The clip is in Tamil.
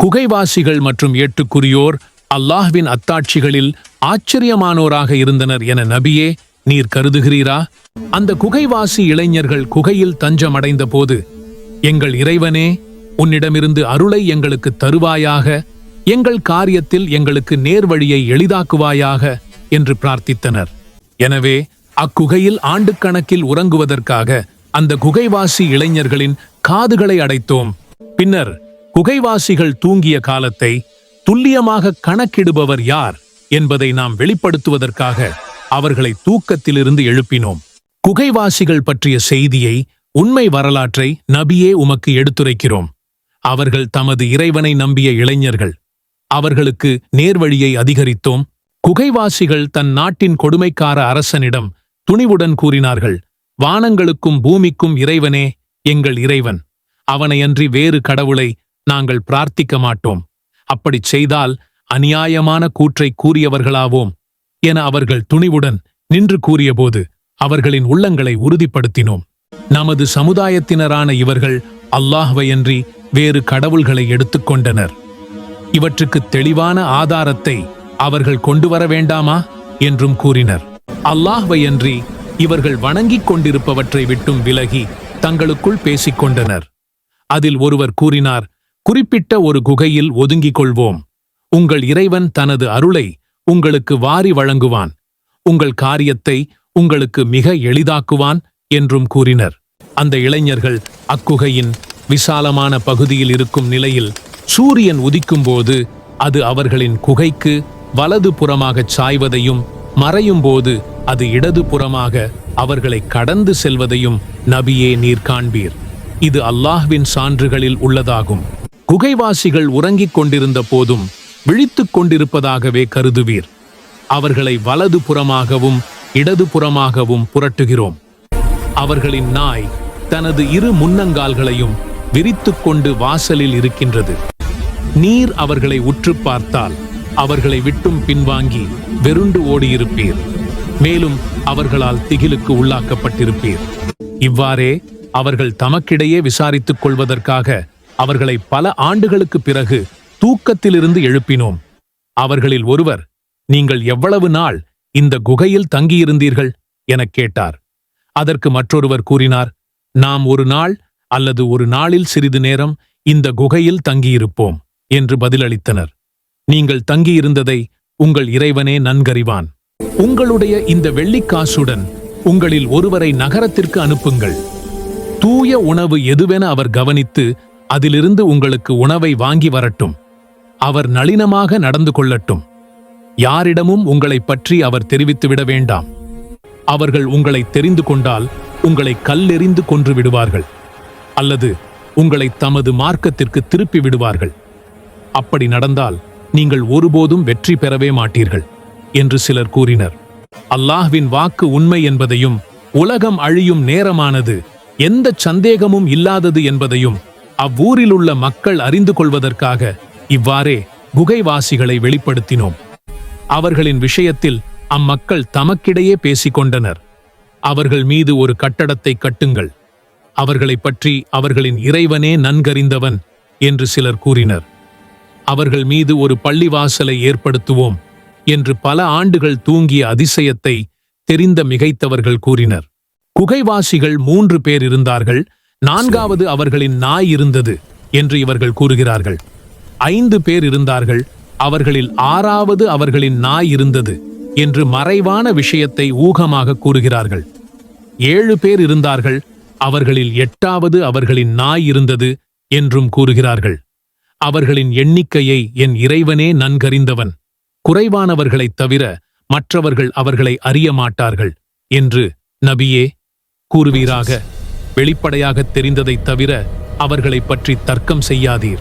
குகைவாசிகள் மற்றும் ஏட்டுக்குரியோர் அல்லாஹ்வின் அத்தாட்சிகளில் ஆச்சரியமானோராக இருந்தனர் என நபியே நீர் கருதுகிறீரா? அந்த குகைவாசி இளைஞர்கள் குகையில் தஞ்சமடைந்த போது எங்கள் இறைவனே உன்னிடமிருந்து அருளை எங்களுக்கு தருவாயாக எங்கள் காரியத்தில் எங்களுக்கு நேர்வழியை எளிதாக்குவாயாக என்று பிரார்த்தித்தனர். எனவே அக்குகையில் ஆண்டுக்கணக்கில் உறங்குவதற்காக அந்த குகைவாசி இளைஞர்களின் காதுகளை அடைத்தோம். பின்னர் குகைவாசிகள் தூங்கிய காலத்தை துல்லியமாக கணக்கிடுபவர் யார் என்பதை நாம் வெளிப்படுத்துவதற்காக அவர்களை தூக்கத்திலிருந்து எழுப்பினோம். குகைவாசிகள் பற்றிய செய்தியை உண்மை வரலாற்றை நபியே உமக்கு எடுத்துரைக்கிறோம். அவர்கள் தமது இறைவனை நம்பிய இளைஞர்கள். அவர்களுக்கு நேர்வழியை அதிகரித்தோம். குகைவாசிகள் தன் நாட்டின் கொடுமைக்கார அரசனிடம் துணிவுடன் கூறினார்கள் வானங்களுக்கும் பூமிக்கும் இறைவனே எங்கள் இறைவன். அவனையன்றி வேறு கடவுளை நாங்கள் பிரார்த்திக்க மாட்டோம். அப்படிச் செய்தால் அநியாயமான கூற்றை கூறியவர்களாவோம் என அவர்கள் துணிவுடன் நின்று கூறியபோது அவர்களின் உள்ளங்களை உறுதிப்படுத்தினோம். நமது சமுதாயத்தினரான இவர்கள் அல்லாஹ்வையன்றி வேறு கடவுள்களை எடுத்துக்கொண்டனர் இவற்றுக்கு தெளிவான ஆதாரத்தை அவர்கள் கொண்டு வர வேண்டாமா? என்றும் கூறினர். அல்லாஹ்வையன்றி இவர்கள் வணங்கிக் கொண்டிருப்பவற்றை விட்டும் விலகி தங்களுக்குள் பேசிக் கொண்டனர். அதில் ஒருவர் கூறினார் குறிப்பிட்ட ஒரு குகையில் ஒதுங்கிக் கொள்வோம் உங்கள் இறைவன் தனது அருளை உங்களுக்கு வாரி வழங்குவான். உங்கள் காரியத்தை உங்களுக்கு மிக எளிதாக்குவான் என்றும் கூறினர். அந்த இளைஞர்கள் அக்குகையின் விசாலமான பகுதியில் இருக்கும் நிலையில் சூரியன் உதிக்கும்போது அது அவர்களின் குகைக்கு வலது புறமாகச் சாய்வதையும் மறையும் போது அது இடது புறமாக அவர்களை கடந்து செல்வதையும் நபியே நீர் காண்பீர். இது அல்லாஹ்வின் சான்றுகளில் உள்ளதாகும். குகைவாசிகள் உறங்கிக் கொண்டிருந்த போதும் விழித்துக் கொண்டிருப்பதாகவே கருதுவீர். அவர்களை வலது புறமாகவும் இடது புறமாகவும் புரட்டுகிறோம். அவர்களின் நாய் தனது இரு முன்னங்கால்களையும் விரித்துக் கொண்டு வாசலில் இருக்கின்றது. நீர் அவர்களை உற்று பார்த்தால் அவர்களை விட்டும் பின்வாங்கி வெருண்டு ஓடியிருப்பீர். மேலும் அவர்களால் திகிலுக்கு உள்ளாக்கப்பட்டிருப்பீர். இவ்வாறே அவர்கள் தமக்கிடையே விசாரித்துக் கொள்வதற்காக அவர்களை பல ஆண்டுகளுக்கு பிறகு தூக்கத்திலிருந்து எழுப்பினோம். அவர்களில் ஒருவர் நீங்கள் எவ்வளவு நாள் இந்த குகையில் தங்கியிருந்தீர்கள்? எனக் கேட்டார். அதற்கு மற்றொருவர் கூறினார் நாம் ஒரு நாள் அல்லது ஒரு நாளில் சிறிது நேரம் இந்த குகையில் தங்கியிருப்போம் என்று பதிலளித்தனர். நீங்கள் தங்கியிருந்ததை உங்கள் இறைவனே நன்கறிவான். உங்களுடைய இந்த வெள்ளிக்காசுடன் உங்களில் ஒருவரை நகரத்திற்கு அனுப்புங்கள். தூய உணவு எதுவென அவர் கவனித்து அதிலிருந்து உங்களுக்கு உணவை வாங்கி வரட்டும். அவர் நளினமாக நடந்து கொள்ளட்டும். யாரிடமும் உங்களைப் பற்றி அவர் தெரிவித்துவிட வேண்டாம். அவர்கள் உங்களை தெரிந்து கொண்டால் உங்களை கல்லெறிந்து கொன்று விடுவார்கள். அல்லது உங்களை தமது மார்க்கத்திற்கு திருப்பி விடுவார்கள். அப்படி நடந்தால் நீங்கள் ஒருபோதும் வெற்றி பெறவே மாட்டீர்கள் என்று சிலர் கூறினர். அல்லாஹ்வின் வாக்கு உண்மை என்பதையும் உலகம் அழியும் நேரமானது எந்த சந்தேகமும் இல்லாதது என்பதையும் அவ்வூரிலுள்ள மக்கள் அறிந்து கொள்வதற்காக இவ்வாறே குகைவாசிகளை வெளிப்படுத்தினோம். அவர்களின் விஷயத்தில் அம்மக்கள் தமக்கிடையே பேசிக் கொண்டனர் அவர்கள் மீது ஒரு கட்டடத்தை கட்டுங்கள். அவர்களைப் பற்றி அவர்களின் இறைவனே நன்கறிந்தவன் என்று சிலர் கூறினர். அவர்கள் மீது ஒரு பள்ளிவாசலை ஏற்படுத்துவோம் என்று பல ஆண்டுகள் தூங்கிய அதிசயத்தை தெரிந்த மிகைத்தவர்கள் கூறினர். குகைவாசிகள் மூன்று பேர் இருந்தார்கள். நான்காவது அவர்களின் நாய் இருந்தது என்று இவர்கள் கூறுகிறார்கள். ஐந்து பேர் இருந்தார்கள் அவர்களில் ஆறாவது அவர்களின் நாய் இருந்தது என்று மறைவான விஷயத்தை ஊகமாக கூறுகிறார்கள். ஏழு பேர் இருந்தார்கள் அவர்களில் எட்டாவது அவர்களின் நாய் இருந்தது என்றும் கூறுகிறார்கள். அவர்களின் எண்ணிக்கையை என் இறைவனே நன்கறிந்தவன். குறைவானவர்களைத் தவிர மற்றவர்கள் அவர்களை அறிய மாட்டார்கள் என்று நபியே கூறுவீராக. வெளிப்படையாக தெரிந்ததைத் தவிர அவர்களைப் பற்றி தர்க்கம் செய்யாதீர்.